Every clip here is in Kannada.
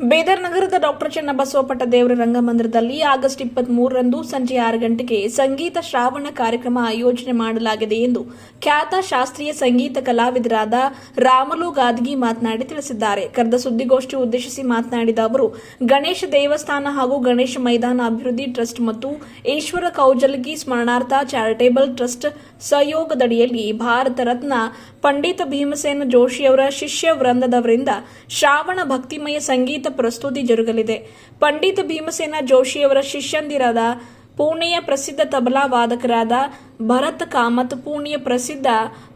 ಬೇದರ್ ನಗರದ ಡಾಕ್ಟರ್ ಚನ್ನಬಸವಪಟ್ಟ ದೇವರ ರಂಗಮಂದಿರದಲ್ಲಿ ಆಗಸ್ಟ್ ಇಪ್ಪತ್ತ್ ಮೂರರಂದು ಸಂಜೆ ಆರು ಗಂಟೆಗೆ ಸಂಗೀತ ಶ್ರಾವಣ ಕಾರ್ಯಕ್ರಮ ಆಯೋಜನೆ ಮಾಡಲಾಗಿದೆ ಎಂದು ಖ್ಯಾತ ಶಾಸ್ತ್ರೀಯ ಸಂಗೀತ ಕಲಾವಿದರಾದ ರಾಮಲು ಗಾದ್ಗಿ ಮಾತನಾಡಿ ತಿಳಿಸಿದ್ದಾರೆ. ಕರೆದ ಸುದ್ದಿಗೋಷ್ಠಿ ಉದ್ದೇಶಿಸಿ ಮಾತನಾಡಿದ ಅವರು, ಗಣೇಶ ದೇವಸ್ಥಾನ ಹಾಗೂ ಗಣೇಶ ಮೈದಾನ ಅಭಿವೃದ್ಧಿ ಟ್ರಸ್ಟ್ ಮತ್ತು ಈಶ್ವರ ಕೌಜಲ್ಗಿ ಸ್ಮರಣಾರ್ಥ ಚಾರಿಟೇಬಲ್ ಟ್ರಸ್ಟ್ ಸಹಯೋಗದಡಿಯಲ್ಲಿ ಭಾರತ ರತ್ನ ಪಂಡಿತ ಭೀಮಸೇನ ಜೋಶಿಯವರ ಶಿಷ್ಯ ವೃಂದದವರಿಂದ ಶ್ರಾವಣ ಭಕ್ತಿಮಯ ಸಂಗೀತ ಪ್ರಸ್ತುತಿ ಜರುಗಲಿದೆ. ಪಂಡಿತ ಭೀಮಸೇನ ಜೋಶಿಯವರ ಶಿಷ್ಯಂದಿರಾದ ಪುಣೆಯ ಪ್ರಸಿದ್ಧ ತಬಲಾ ವಾದಕರಾದ ಭರತ್ ಕಾಮತ್ ಪುಣೆಯ ಪ್ರಸಿದ್ಧ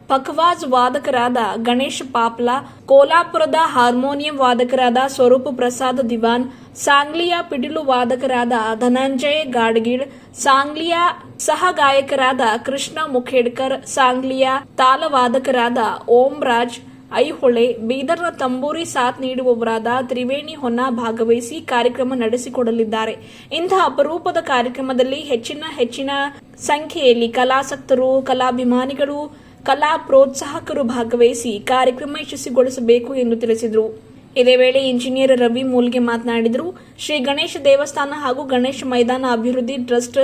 ಪಖವಾಜ್ ವಾದಕರಾದ ಗಣೇಶ್ ಪಾಪ್ಲಾ, ಕೋಲಾಪುರದ ಹಾರ್ಮೋನಿಯಂ ವಾದಕರಾದ ಸ್ವರೂಪ ಪ್ರಸಾದ್ ದಿವಾನ್, ಸಾಂಗ್ಲಿಯ ಪಿಡಿಲು ವಾದಕರಾದ ಧನಂಜಯ್ ಗಾಡ್ಗಿಳ್, ಸಾಂಗ್ಲಿಯ ಸಹ ಗಾಯಕರಾದ ಕೃಷ್ಣ ಮುಖೇಡ್ಕರ್, ಸಾಂಗ್ಲಿಯ ತಾಲವಾದಕರಾದ ಓಂ ರಾಜ್ ಐಹೊಳೆ, ಬೀದರ್ನ ತಂಬೂರಿ ಸಾಥ್ ನೀಡುವವರಾದ ತ್ರಿವೇಣಿ ಹೊನ್ನ ಭಾಗವಹಿಸಿ ಕಾರ್ಯಕ್ರಮ ನಡೆಸಿಕೊಡಲಿದ್ದಾರೆ. ಇಂತಹ ಅಪರೂಪದ ಕಾರ್ಯಕ್ರಮದಲ್ಲಿ ಹೆಚ್ಚಿನ ಹೆಚ್ಚಿನ ಸಂಖ್ಯೆಯಲ್ಲಿ ಕಲಾಸಕ್ತರು, ಕಲಾಭಿಮಾನಿಗಳು, ಕಲಾ ಪ್ರೋತ್ಸಾಹಕರು ಭಾಗವಹಿಸಿ ಕಾರ್ಯಕ್ರಮ ಯಶಸ್ವಿಗೊಳಿಸಬೇಕು ಎಂದು ತಿಳಿಸಿದರು. ಇದೇ ವೇಳೆ ಇಂಜಿನಿಯರ್ ರವಿ ಮೂಲ್ಗೆ ಮಾತನಾಡಿದರು, ಶ್ರೀ ಗಣೇಶ ದೇವಸ್ಥಾನ ಹಾಗೂ ಗಣೇಶ ಮೈದಾನ ಅಭಿವೃದ್ಧಿ ಟ್ರಸ್ಟ್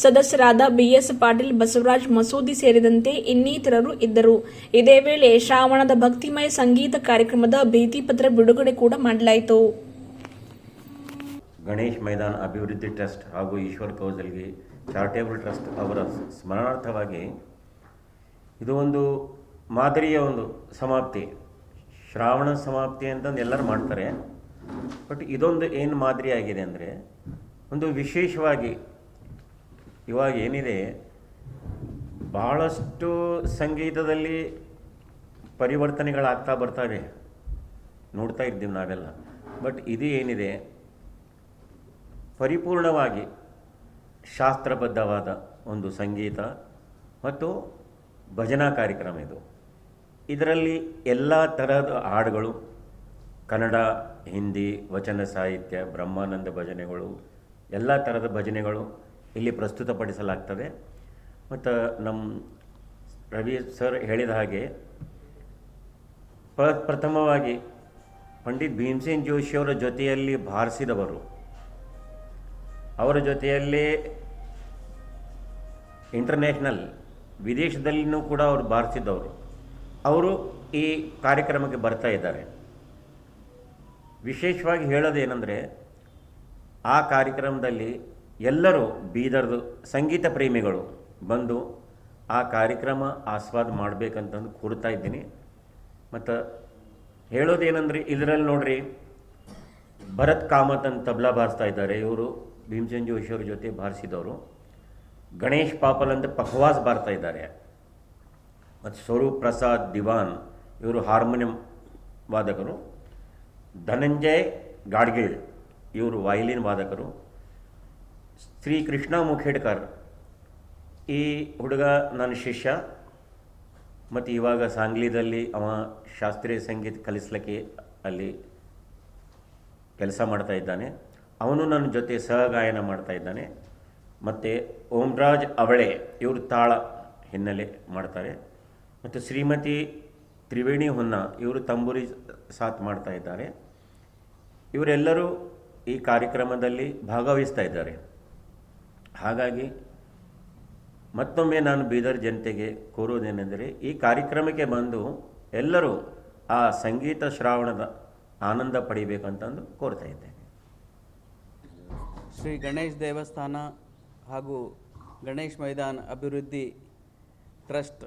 ಸದಸ್ಯರಾದ ಬಿಎಸ್ ಪಾಟೀಲ್, ಬಸವರಾಜ್ ಮಸೂದಿ ಸೇರಿದಂತೆ ಇನ್ನಿತರರು ಇದ್ದರು. ಇದೇ ವೇಳೆ ಶ್ರಾವಣದ ಭಕ್ತಿಮಯ ಸಂಗೀತ ಕಾರ್ಯಕ್ರಮದ ಭೀತಿಪತ್ರ ಬಿಡುಗಡೆ ಕೂಡ ಮಾಡಲಾಯಿತು. ಗಣೇಶ್ ಮೈದಾನ ಅಭಿವೃದ್ಧಿ ಟ್ರಸ್ಟ್ ಹಾಗೂ ಈಶ್ವರ್ ಕೌಜಲ್ಗಿ ಚಾರಿಟೇಬಲ್ ಟ್ರಸ್ಟ್ ಅವರ ಸ್ಮರಣಾರ್ಥವಾಗಿ ಇದು ಒಂದು ಮಾದರಿಯ ಒಂದು ಸಮಾಪ್ತಿ. ಶ್ರಾವಣ ಸಮಾಪ್ತಿ ಅಂತಂದು ಎಲ್ಲರೂ ಮಾಡ್ತಾರೆ. ಬಟ್ ಇದೊಂದು ಏನು ಮಾದರಿ ಆಗಿದೆ ಅಂದರೆ ಒಂದು ವಿಶೇಷವಾಗಿ ಇವಾಗ ಏನಿದೆ ಭಾಳಷ್ಟು ಸಂಗೀತದಲ್ಲಿ ಪರಿವರ್ತನೆಗಳಾಗ್ತಾ ಬರ್ತಾವೆ ನೋಡ್ತಾ ಇದ್ದೀವಿ ನಾವೆಲ್ಲ. ಬಟ್ ಇದು ಏನಿದೆ, ಪರಿಪೂರ್ಣವಾಗಿ ಶಾಸ್ತ್ರಬದ್ಧವಾದ ಒಂದು ಸಂಗೀತ ಮತ್ತು ಭಜನಾ ಕಾರ್ಯಕ್ರಮ ಇದು. ಇದರಲ್ಲಿ ಎಲ್ಲ ಥರದ ಹಾಡುಗಳು, ಕನ್ನಡ, ಹಿಂದಿ, ವಚನ ಸಾಹಿತ್ಯ, ಬ್ರಹ್ಮಾನಂದ ಭಜನೆಗಳು, ಎಲ್ಲ ಥರದ ಭಜನೆಗಳು ಇಲ್ಲಿ ಪ್ರಸ್ತುತಪಡಿಸಲಾಗ್ತದೆ. ಮತ್ತು ನಮ್ಮ ರವಿ ಸರ್ ಹೇಳಿದ ಹಾಗೆ, ಪ್ರ, ಪ್ರಥಮವಾಗಿ ಪಂಡಿತ್ ಭೀಮಸೇನ್ ಜೋಶಿಯವರ ಜೊತೆಯಲ್ಲಿ ಭಾರಿಸಿದವರು. ಅವರ ಜೊತೆಯಲ್ಲೇ ಇಂಟರ್ನ್ಯಾಷನಲ್ ವಿದೇಶದಲ್ಲಿನೂ ಕೂಡ ಅವರು ಭಾರಿಸಿದ್ದವರು ಅವರು ಈ ಕಾರ್ಯಕ್ರಮಕ್ಕೆ ಬರ್ತಾ ಇದ್ದಾರೆ. ವಿಶೇಷವಾಗಿ ಹೇಳೋದೇನೆಂದರೆ, ಆ ಕಾರ್ಯಕ್ರಮದಲ್ಲಿ ಎಲ್ಲರೂ ಬೀದರ್ದು ಸಂಗೀತ ಪ್ರೇಮಿಗಳು ಬಂದು ಆ ಕಾರ್ಯಕ್ರಮ ಆಸ್ವಾದ ಮಾಡಬೇಕಂತಂದು ಕೂರ್ತಾ ಇದ್ದೀನಿ. ಮತ್ತು ಹೇಳೋದೇನಂದ್ರೆ ಇದರಲ್ಲಿ ನೋಡ್ರಿ, ಭರತ್ ಕಾಮತ್ ಅಂತ ತಬ್ಲಾ ಬಾರಿಸ್ತಾ ಇದ್ದಾರೆ. ಇವರು ಭೀಮಸೇನ್ ಜೋಶಿಯವ್ರ ಜೊತೆ ಬಾರಿಸಿದವರು. ಗಣೇಶ್ ಪಾಪಲ್ ಅಂತ ಪಖವಾಸ್ ಬಾರ್ತಾ ಇದ್ದಾರೆ. ಮತ್ತು ಸ್ವರೂಪ್ ಪ್ರಸಾದ್ ದಿವಾನ್, ಇವರು ಹಾರ್ಮೋನಿಯಂ ವಾದಕರು. ಧನಂಜಯ್ ಗಾಡ್ಗಿಳ್, ಇವರು ವಯಲಿನ್ ವಾದಕರು. ಶ್ರೀ ಕೃಷ್ಣ ಮುಖೇಡ್ಕರ್. ಈ ಹುಡುಗ ನನ್ನ ಶಿಷ್ಯ. ಮತ್ತು ಇವಾಗ ಸಾಂಗ್ಲಿದಲ್ಲಿ ಅವ ಶಾಸ್ತ್ರೀಯ ಸಂಗೀತ ಕಲಿಸ್ಲಿಕ್ಕೆ ಅಲ್ಲಿ ಕೆಲಸ ಮಾಡ್ತಾ ಇದ್ದಾನೆ. ಅವನು ನನ್ನ ಜೊತೆ ಸಹಗಾಯನ ಮಾಡ್ತಾ ಇದ್ದಾನೆ. ಮತ್ತು ಓಂರಾಜ್ ಅವಳೆ, ಇವರು ತಾಳ ಹಿನ್ನೆಲೆ ಮಾಡ್ತಾರೆ. ಮತ್ತು ಶ್ರೀಮತಿ ತ್ರಿವೇಣಿ ಹೊನ್ನ, ಇವರು ತಂಬೂರಿ ಸಾಥ್ ಮಾಡ್ತಾ ಇದ್ದಾರೆ. ಇವರೆಲ್ಲರೂ ಈ ಕಾರ್ಯಕ್ರಮದಲ್ಲಿ ಭಾಗವಹಿಸ್ತಾ ಇದ್ದಾರೆ. ಹಾಗಾಗಿ ಮತ್ತೊಮ್ಮೆ ನಾನು ಬೀದರ್ ಜನತೆಗೆ ಕೋರುವುದೇನೆಂದರೆ ಈ ಕಾರ್ಯಕ್ರಮಕ್ಕೆ ಬಂದು ಎಲ್ಲರೂ ಆ ಸಂಗೀತ ಶ್ರಾವಣದ ಆನಂದ ಪಡಿಬೇಕಂತಂದು ಕೋರ್ತಾ ಇದ್ದೇನೆ. ಶ್ರೀ ಗಣೇಶ್ ದೇವಸ್ಥಾನ ಹಾಗೂ ಗಣೇಶ್ ಮೈದಾನ್ ಅಭಿವೃದ್ಧಿ ಟ್ರಸ್ಟ್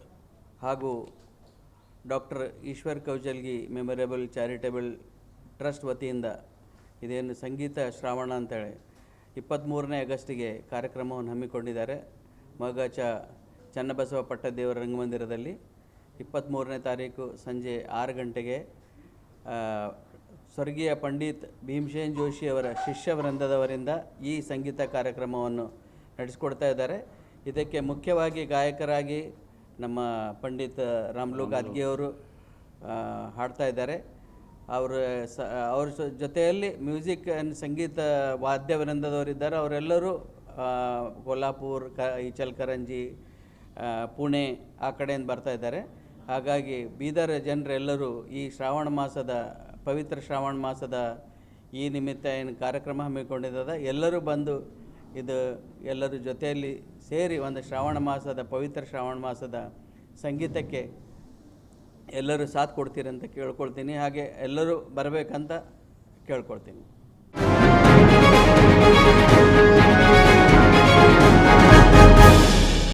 ಹಾಗೂ doctor Ishwar Kaujalgi memorable charitable trust ವತಿಯಿಂದ ಇದೇನು ಸಂಗೀತ ಶ್ರಾವಣ ಅಂತೇಳಿ ಇಪ್ಪತ್ತ್ಮೂರನೇ ಆಗಸ್ಟಿಗೆ ಕಾರ್ಯಕ್ರಮವನ್ನು ಹಮ್ಮಿಕೊಂಡಿದ್ದಾರೆ. ಮಗಚ ಚನ್ನಬಸವ ಪಟ್ಟದೇವರ ರಂಗಮಂದಿರದಲ್ಲಿ ಇಪ್ಪತ್ತ್ಮೂರನೇ ತಾರೀಕು ಸಂಜೆ ಆರು ಗಂಟೆಗೆ ಸ್ವರ್ಗೀಯ ಪಂಡಿತ್ ಭೀಮಸೇನ್ ಜೋಶಿಯವರ ಶಿಷ್ಯ ವೃಂದದವರಿಂದ ಈ ಸಂಗೀತ ಕಾರ್ಯಕ್ರಮವನ್ನು ನಡೆಸಿಕೊಡ್ತಾ ಇದ್ದಾರೆ. ಇದಕ್ಕೆ ಮುಖ್ಯವಾಗಿ ಗಾಯಕರಾಗಿ ನಮ್ಮ ಪಂಡಿತ್ ರಾಮ್ಲು ಗಾದ್ಗಿಯವರು ಹಾಡ್ತಾ ಇದ್ದಾರೆ. ಅವರ ಸ, ಅವ್ರ ಜೊತೆಯಲ್ಲಿ ಮ್ಯೂಸಿಕ್ ಆ್ಯಂಡ್ ಸಂಗೀತ ವಾದ್ಯ ವೃಂದದವರಿದ್ದಾರೆ ಅವರೆಲ್ಲರೂ ಕೊಲ್ಲಾಪುರ್, ಕ ಇಚಲ್ಕರಂಜಿ ಪುಣೆ ಆ ಕಡೆಯಿಂದ ಬರ್ತಾ ಇದ್ದಾರೆ. ಹಾಗಾಗಿ ಬೀದರ್ ಜನರೆಲ್ಲರೂ ಈ ಶ್ರಾವಣ ಮಾಸದ, ಪವಿತ್ರ ಶ್ರಾವಣ ಮಾಸದ ಈ ನಿಮಿತ್ತ ಏನು ಕಾರ್ಯಕ್ರಮ ಹಮ್ಮಿಕೊಂಡಿದ್ದದ, ಎಲ್ಲರೂ ಬಂದು ಇದು ಎಲ್ಲರ ಜೊತೆಯಲ್ಲಿ ಸೇರಿ ಒಂದು ಶ್ರಾವಣ ಮಾಸದ, ಪವಿತ್ರ ಶ್ರಾವಣ ಮಾಸದ ಸಂಗೀತಕ್ಕೆ ಎಲ್ಲರೂ ಸಾಥ್ ಕೊಡ್ತೀರಂತ ಕೇಳ್ಕೊಳ್ತೀನಿ. ಹಾಗೆ ಎಲ್ಲರೂ ಬರಬೇಕಂತ ಕೇಳ್ಕೊಳ್ತೀನಿ.